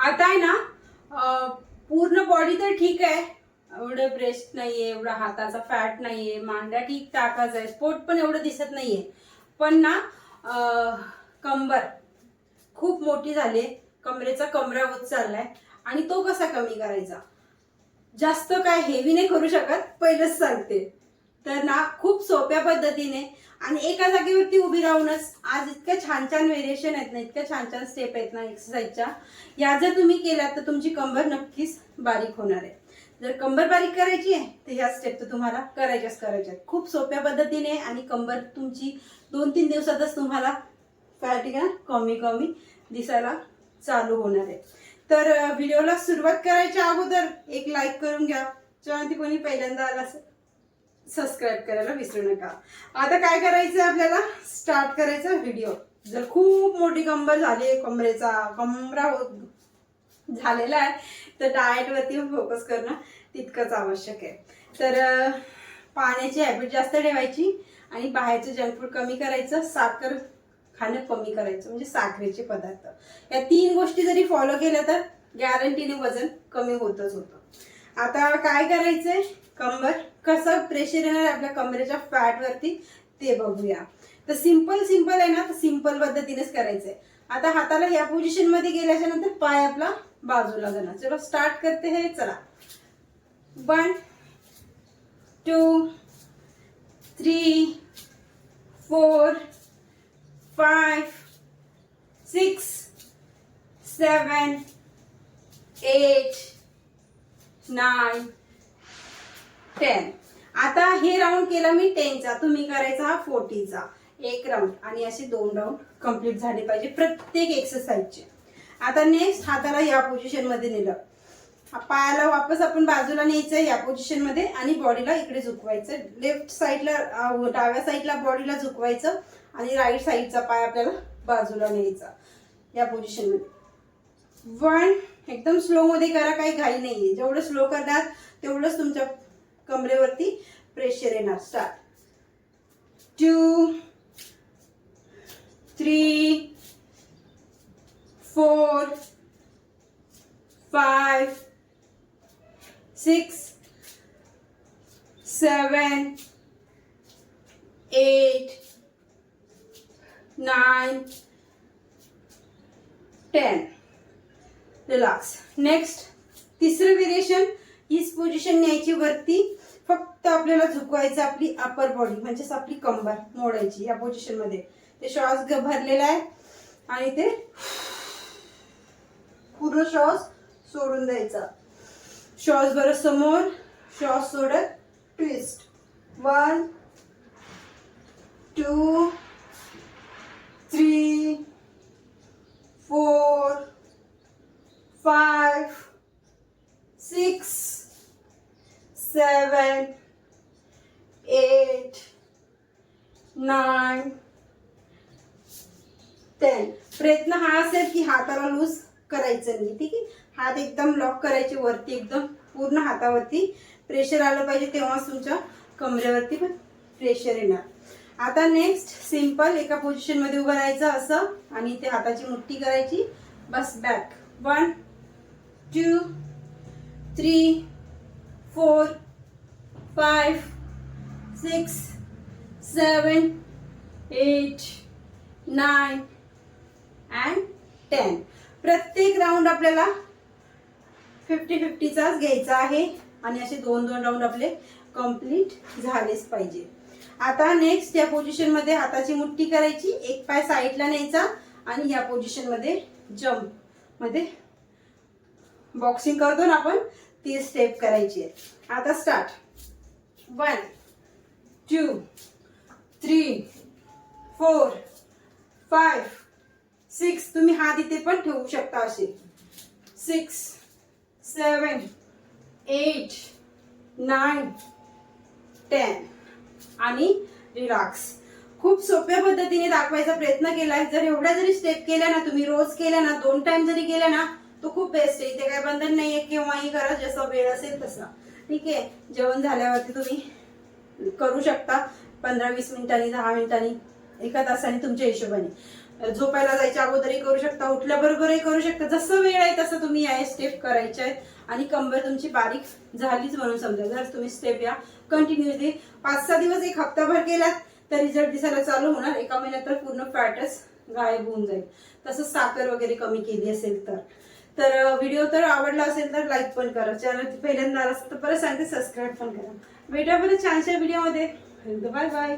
आता आहे ना पूर्ण बॉडी तर ठीक आहे. एवढं ब्रेस्ट नाहीये एवढा हाताचा फॅट नाहीये मांड्या ठीक टाकाच आहे स्पोर्ट पण एवढं दिसत नाहीये. पण ना कंबर खूप मोठी झाली कमरेचा कमरा होत चाललाय. आणि तो कसा कमी करायचा? जास्त काय हेवी नाही करू शकत पहिलंच सांगते. तर ना खूप सोप्या पद्धतीने आणि एका जागेवरती उभी राहूनच आज इतक्या छान छान व्हेरिएशन आहेत ना इतक्या छान छान स्टेप आहेत ना एक्सरसाइजच्या या जर तुम्ही केल्या तर तुमची कंबर नक्कीच बारीक होणार आहे. जर कंबर बारीक करायची आहे तर ह्या स्टेप तर तुम्हाला करायच्याच करायच्या आहेत. खूप सोप्या पद्धतीने आणि कंबर तुमची दोन तीन दिवसातच तुम्हाला फॅटिक ना कमी कमी दिसायला चालू होणार आहे. तर व्हिडिओला सुरुवात करायच्या अगोदर एक लाईक करून घ्या. जेव्हा ती कोणी पहिल्यांदा आला असेल. सबस्क्राईब करायला विसरू नका. आता काय करायचं आपल्याला? स्टार्ट करायचा व्हिडिओ जर खूप मोठी कंबर झाली आहे कमरेचा कमरा होत झालेला आहे तर डाएटवरती फोकस करणं तितकंच आवश्यक आहे. तर पाण्याची हॅबिट जास्त ठेवायची आणि बाहेरचं जंक फूड कमी करायचं साखर खाणं कमी करायचं म्हणजे साखरेचे पदार्थ. या तीन गोष्टी जरी फॉलो केल्या तर गॅरंटीने वजन कमी होतच होतं. आता काय करायचंय? कंबर प्रेशर येणार आपल्या कमरेच्या फॅटवरती ते बघूया. तर सिंपल सिंपल आहे ना तर सिंपल पद्धतीनेच करायचंय. आता हाताला या पोझिशनमध्ये गेल्याच्यानंतर पाय आपला बाजूला जाणार. चलो स्टार्ट करते हे चला. One two three four five six seven eight nine ten आता हे राऊंड केला मी टेनचा तुम्ही करायचा हा फोर्टीचा एक राऊंड आणि असे दोन राऊंड कंप्लीट झाले पाहिजे प्रत्येक एक्सरसाइजचे आता नेक्स्ट हाताला या पोझिशनमध्ये नेलं. पायाला वापस आपण बाजूला न्यायचं या पोझिशनमध्ये आणि बॉडीला इकडे झुकवायचं लेफ्ट साईडला डाव्या साईडला बॉडीला झुकवायचं आणि राईट साईडचा पाय आपल्याला बाजूला न्यायचा या पोझिशनमध्ये वन एकदम स्लोमध्ये करा काही घाई नाही आहे जेवढं स्लो करणार तेवढंच तुमच्या कमरेवरती प्रेशर येणार. Start two three four five six seven eight nine ten relax next तिसरं व्हेरिएशन हीच पोझिशन न्यायची वरती फक्त आपल्याला झुकवायचं आपली अपर बॉडी म्हणजेच आपली कंबर मोडायची या पोझिशनमध्ये. ते श्वास ग- भरलेला आहे आणि ते पूर्ण श्वास सोडून द्यायचा. श्वास बरं समोर श्वास सोडत twist one two three four five, six, seven, eight, nine, ten प्रयत्न हा असेल की हाताला लूज करायचं नाही ठीक आहे? हात एकदम लॉक करायचे वरती एकदम पूर्ण हातावरती प्रेशर आलं पाहिजे तेव्हाच तुमच्या कमरेवरती पण प्रेशर येणार. आता नेक्स्ट सिंपल एका पोझिशनमध्ये उभं राहायचं असं आणि ते हाताची मुठ्ठी करायची. बस back one two three four five, six, seven, eight, nine, and ten. प्रत्येक राऊंड आपल्याला फिफ्टी फिफ्टीचाच घ्यायचा आहे. आणि असे दोन दोन राऊंड आपले कंप्लीट झालेच पाहिजे. आता नेक्स्ट या पोझिशनमध्ये हाताची मुठ्ठी करायची. एक पाय साईडला न्यायचा आणि या पोझिशनमध्ये जम्पमध्ये बॉक्सिंग करतो ना आपण ती स्टेप करायची आहे. आता start one two three four five six. तुम्ही हात इथे पण ठेवू शकता असे. Six seven eight nine ten. आणि रिलॅक्स. खूप सोप्या पद्धतीने दाखवायचा प्रयत्न केलाय. जर एवढ्या जरी स्टेप केल्या ना तुम्ही रोज केल्या ना दोन टाइम जरी केल्या ना तो खूप बेस्ट आहे. इथे काय बंधन नाहीये केव्हाही करा जसा वेळ असेल तसा. ठीक आहे. जेवण झाल्यावरती तुम्ही करू शकता. पंधरा वीस मिनिटांनी दहा मिनिटांनी एका तासाने तुमच्या हिशोबाने. झोपायला जायच्या अगोदरही करू शकता उठल्याबरोबरही करू शकता. जसं वेळ आहे तसं तुम्ही या स्टेप करायच्या आहेत. आणि कंबर तुमची बारीक झालीच म्हणून समजा. जर तुम्ही स्टेप या कंटिन्युअसली पाच सहा दिवस एक हप्ताभर केलात तर रिझल्ट दिसायला चालू होणार एका महिन्यात तर पूर्ण फॅटच गायब होऊन जाईल. तसंच साखर वगैरे कमी केली असेल तर. तर व्हिडिओ तर आवडला असेल तर लाईक पण करा. चॅनल पहिल्यांदा असेल तर परत सांगते सबस्क्राईब पण करा. भेटा परत छानशा व्हिडिओमध्ये बाय बाय